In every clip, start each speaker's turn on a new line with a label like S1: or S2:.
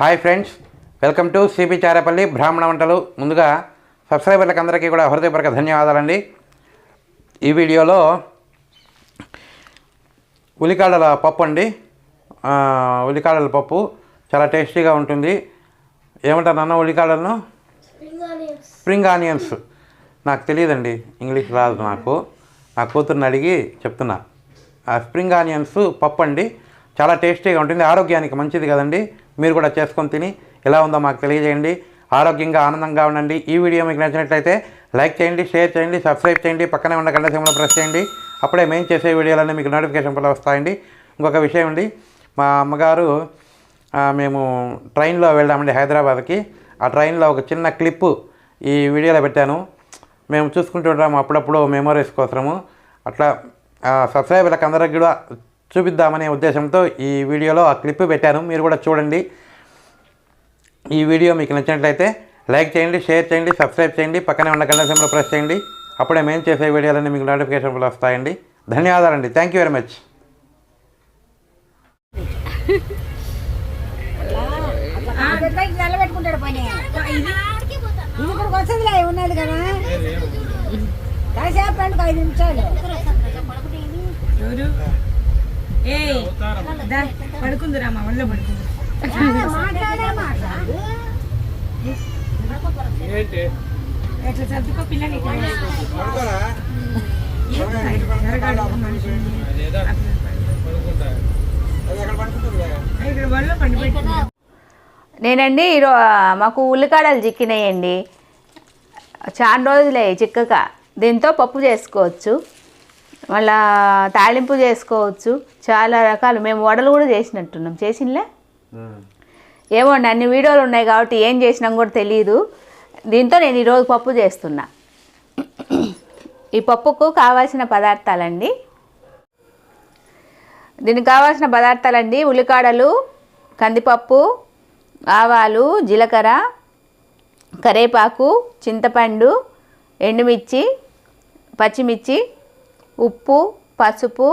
S1: Hi friends welcome to C P Charepalli బ్రాహ్మణ వంటలు. ముందుగా సబ్స్క్రైబర్లకు అందరికీ కూడా హృదయపూర్వక ధన్యవాదాలండి. ఈ వీడియోలో ఉల్లికాడల పప్పు అండి. ఉల్లికాడల పప్పు చాలా టేస్టీగా ఉంటుంది. ఏమంటారు నాన్న ఉల్లికాడలను స్ప్రింగ్ ఆనియన్స్. నాకు తెలియదండి ఇంగ్లీష్ రాదు నాకు. నా కూతుర్ని అడిగి చెప్తున్నా. ఆ స్ప్రింగ్ ఆనియన్స్ పప్పు అండి. చాలా టేస్టీగా ఉంటుంది ఆరోగ్యానికి మంచిది కదండి. మీరు కూడా చేసుకొని తిని ఎలా ఉందో మాకు తెలియజేయండి. ఆరోగ్యంగా ఆనందంగా ఉండండి. ఈ వీడియో మీకు నచ్చినట్లయితే లైక్ చేయండి షేర్ చేయండి సబ్స్క్రైబ్ చేయండి పక్కనే ఉన్న గంట సింహలో ప్రెస్ చేయండి. అప్పుడే మేము చేసే వీడియోలన్నీ మీకు నోటిఫికేషన్ కూడా వస్తాయండి. ఇంకొక విషయం అండి మా అమ్మగారు మేము ట్రైన్లో వెళ్ళామండి హైదరాబాద్కి. ఆ ట్రైన్లో ఒక చిన్న క్లిప్పు ఈ వీడియోలో పెట్టాను. మేము చూసుకుంటుంటాము అప్పుడప్పుడు మెమోరీస్ కోసము. అట్లా ఆ, సబ్స్క్రైబర్లకు అందరికి కూడా చూపిద్దామనే ఉద్దేశంతో ఈ వీడియోలో ఆ క్లిప్ పెట్టాను. మీరు కూడా చూడండి. ఈ వీడియో మీకు నచ్చినట్లయితే లైక్ చేయండి షేర్ చేయండి సబ్స్క్రైబ్ చేయండి. పక్కనే ఉన్న గంట సింబల్ ప్రెస్ చేయండి. అప్పుడే మేము చేసే వీడియోలన్నీ మీకు నోటిఫికేషన్ వస్తాయండి. ధన్యవాదాలండి. థ్యాంక్ యూ వెరీ మచ్
S2: నిలబెట్టుకుంటాడు పని ఉన్నది కదా కాసేపు ఐదు నిమిషాలు
S3: ఏ ఒళ్ళో పడుకుంది ఎట్లా సర్దుకో పిల్లని ఇక్కడ
S4: నేనండి ఈరో మాకు ఉల్లికాడలు చిక్కినాయండి. చాలా రోజులే చిక్కక. దీంతో పప్పు చేసుకోవచ్చు. మళ్ళా తాళింపు చేసుకోవచ్చు. చాలా రకాలు. మేము వడలు కూడా చేసినట్టున్నాం. చేసినలే? ఏమోండి అన్ని వీడియోలు ఉన్నాయి కాబట్టి ఏం చేసినాం కూడా తెలియదు దీంతో నేను ఈరోజు పప్పు చేస్తున్నా. ఈ పప్పుకు కావాల్సిన పదార్థాలండి. దీనికి కావాల్సిన పదార్థాలండి ఉల్లికాడలు కందిపప్పు ఆవాలు జీలకర్ర కరేపాకు చింతపండు ఎండుమిర్చి పచ్చిమిర్చి ఉప్పు పసుపు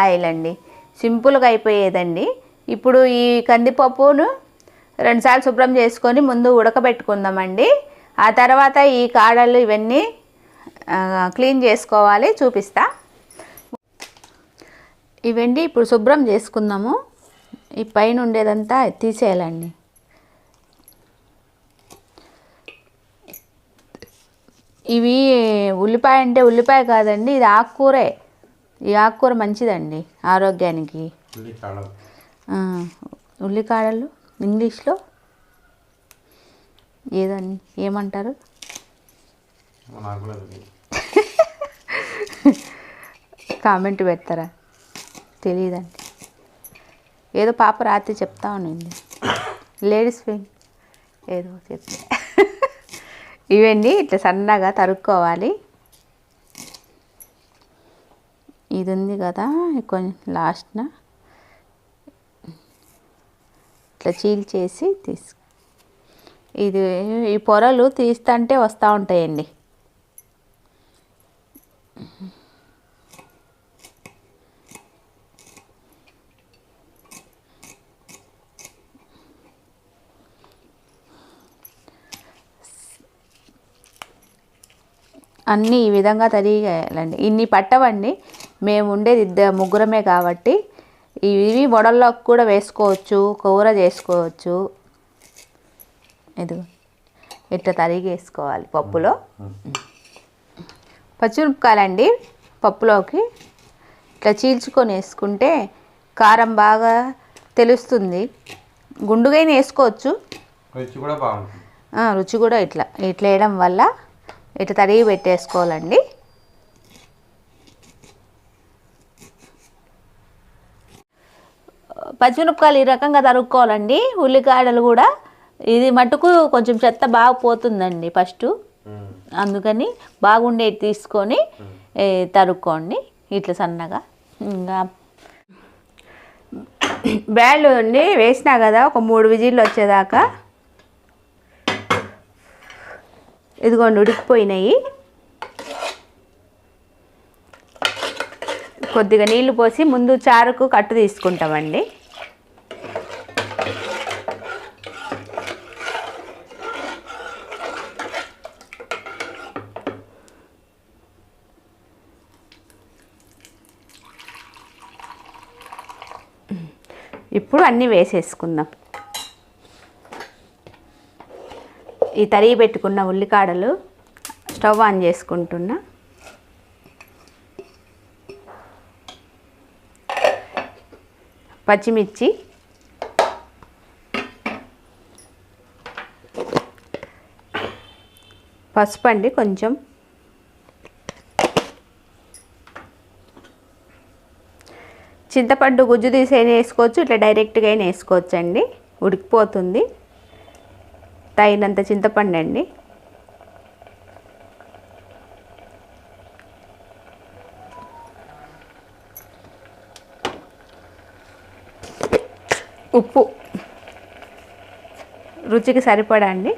S4: ఆయిల్ అండి. సింపుల్గా అయిపోయేదండి. ఇప్పుడు ఈ కందిపప్పును రెండుసార్లు శుభ్రం చేసుకొని ముందు ఉడకబెట్టుకుందామండి. ఆ తర్వాత ఈ కాడలు ఇవన్నీ క్లీన్ చేసుకోవాలి చూపిస్తా. ఇవండి ఇప్పుడు శుభ్రం చేసుకుందాము. ఈ పైన ఉండేదంతా తీసేయాలండి. ఇవి ఉల్లిపాయ అంటే ఉల్లిపాయ కాదండి ఇది ఆకుకూరే. ఈ ఆకుకూర మంచిదండి ఆరోగ్యానికి. ఉల్లికాడలు. ఇంగ్లీష్లో ఏదని ఏమంటారు? కామెంట్ పెడతారా? తెలియదండి ఏదో పాప రాత్రి చెప్తా ఉండింది. లేడీస్ ఫింగ్ ఏదో చెప్తే. ఇవన్నీ ఇట్లా సన్నగా తరుక్కోవాలి. ఇది ఉంది కదా కొంచెం లాస్ట్న ఇట్లా చీల్చేసి తీసు ఇది ఈ పొరలు తీస్తుంటే వస్తూ ఉంటాయండి. అన్నీ ఈ విధంగా తరిగేయాలండి. ఇన్ని పట్టవండి మేము ఉండేది ఇద్దరు ముగ్గురమే కాబట్టి ఇవి వడల్లోకి కూడా వేసుకోవచ్చు కూర చేసుకోవచ్చు. ఇదిగో ఇట్లా తరిగేసుకోవాలి పప్పులో. పచ్చిమిరపకాయలండి పప్పులోకి. ఇట్లా చీల్చుకొని వేసుకుంటే కారం బాగా తెలుస్తుంది. గుండుగైన వేసుకోవచ్చు.
S1: రుచి కూడా బాగుంటుంది.
S4: ఆ, రుచి కూడా ఇట్లా ఇట్లా వేయడం వల్ల ఇట్లా తరిగి పెట్టేసుకోవాలండి. పచ్చిమిరపకాయలు ఈ రకంగా తరుక్కోవాలండి. ఉల్లికాడలు కూడా ఇది మటుకు కొంచెం చెత్త బాగా పోతుందండి ఫస్ట్. అందుకని బాగుండేది తీసుకొని తరుక్కోండి ఇట్లా సన్నగా. ఇంకా బ్యాళ్ళు అండి వేసినా కదా ఒక మూడు విజిల్లు వచ్చేదాకా. ఇదిగోండి ఉడికిపోయినాయి. కొద్దిగా నీళ్ళు పోసి ముందు చారుకు కట్టు తీసుకుంటామండి. ఇప్పుడు అన్నీ వేసేసుకుందాం. ఈ తరిగి పెట్టుకున్న ఉల్లికాడలు స్టవ్ ఆన్ చేసుకుంటున్నా. పచ్చిమిర్చి. పసుపు అండి కొంచెం. చింతపండు గుజ్జు తీసి అయినా వేసుకోవచ్చు ఇట్లా డైరెక్ట్గా అయినా వేసుకోవచ్చు అండి ఉడికిపోతుంది. తగినంత చింతపండు అండి. ఉప్పు. రుచికి సరిపడా అండి.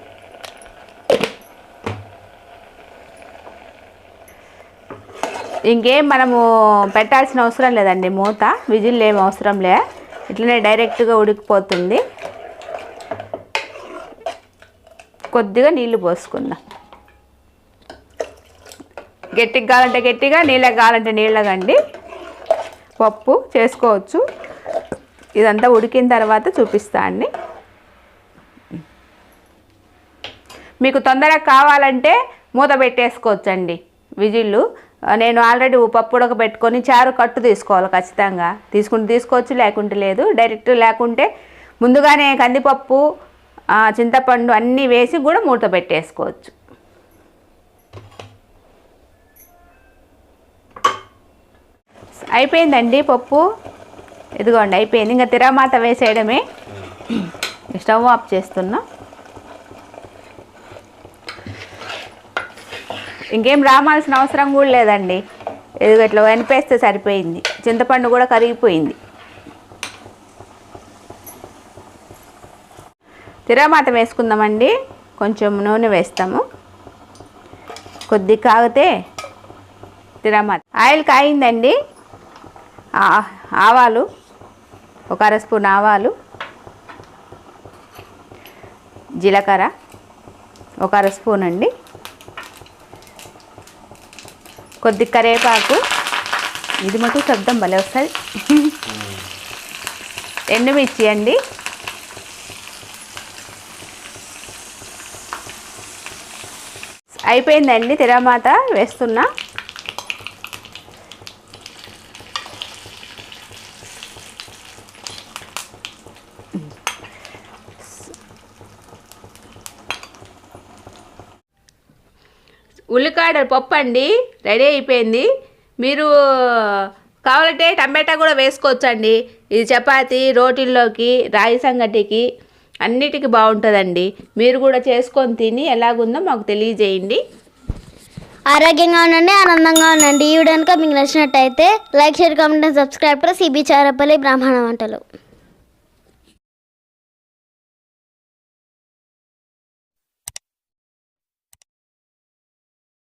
S4: ఇంకేం మనము పెట్టాల్సిన అవసరం లేదండి మూత. విజిల్ ఏం అవసరం లే. ఇట్లనే డైరెక్ట్గా ఉడికిపోతుంది. కొద్దిగా నీళ్ళు పోసుకుందాం. గట్టిగా కావాలంటే గట్టిగా నీళ్ళకి కావాలంటే నీళ్ళగండి పప్పు చేసుకోవచ్చు. ఇదంతా ఉడికిన తర్వాత చూపిస్తా అండి. మీకు తొందరగా కావాలంటే మూత పెట్టేసుకోవచ్చండి. విజిల్లు. నేను ఆల్రెడీ పప్పు ఉడకబెట్టుకొని చారు కట్టు తీసుకోవాలి ఖచ్చితంగా. తీసుకుంటే తీసుకోవచ్చు లేకుంటే లేదు. డైరెక్ట్ లేకుంటే ముందుగానే కందిపప్పు చింతపండు అన్నీ వేసి కూడా మూత పెట్టేసుకోవచ్చు. అయిపోయిందండి పప్పు? ఇదిగోండి అయిపోయింది. ఇంకా తిరమాత వేసేయడమే. స్టవ్ ఆఫ్ చేస్తున్నా. ఇంకేం రావాల్సిన అవసరం కూడా లేదండి. ఇదిగో ఇట్లా వెనిపేస్తే సరిపోయింది. చింతపండు కూడా కరిగిపోయింది. తిరమాత వేసుకుందామండి. కొంచెం నూనె వేస్తాము. కొద్ది కాగితే తిరమాత ఆయిల్ కాయిందండి. ఆవాలు ఒక అర స్పూన్ ఆవాలు జీలకర్ర ఒక అర స్పూన్ అండి. కొద్ది కరివేపాకు. ఇది మటు శబ్దం భలే వస్తుంది. ఎండుమిర్చి అండి. అయిపోయిందండి తిరమాత వేస్తున్నా. ఉల్లికాడ పప్పు అండి రెడీ అయిపోయింది. మీరు కావాలంటే టమాటా కూడా వేసుకోవచ్చండి. ఇది చపాతి రోటీల్లోకి రాగి సంగటికి. అన్నిటికీ బాగుంటుందండి. మీరు కూడా చేసుకొని తిని ఎలాగుందో మాకు తెలియజేయండి.
S5: ఆరోగ్యంగా ఉండండి ఆనందంగా ఉండండి. ఈ వీడియో కనుక మీకు నచ్చినట్టయితే like share comment subscribe. C B Charapalli బ్రాహ్మణ వంటలు.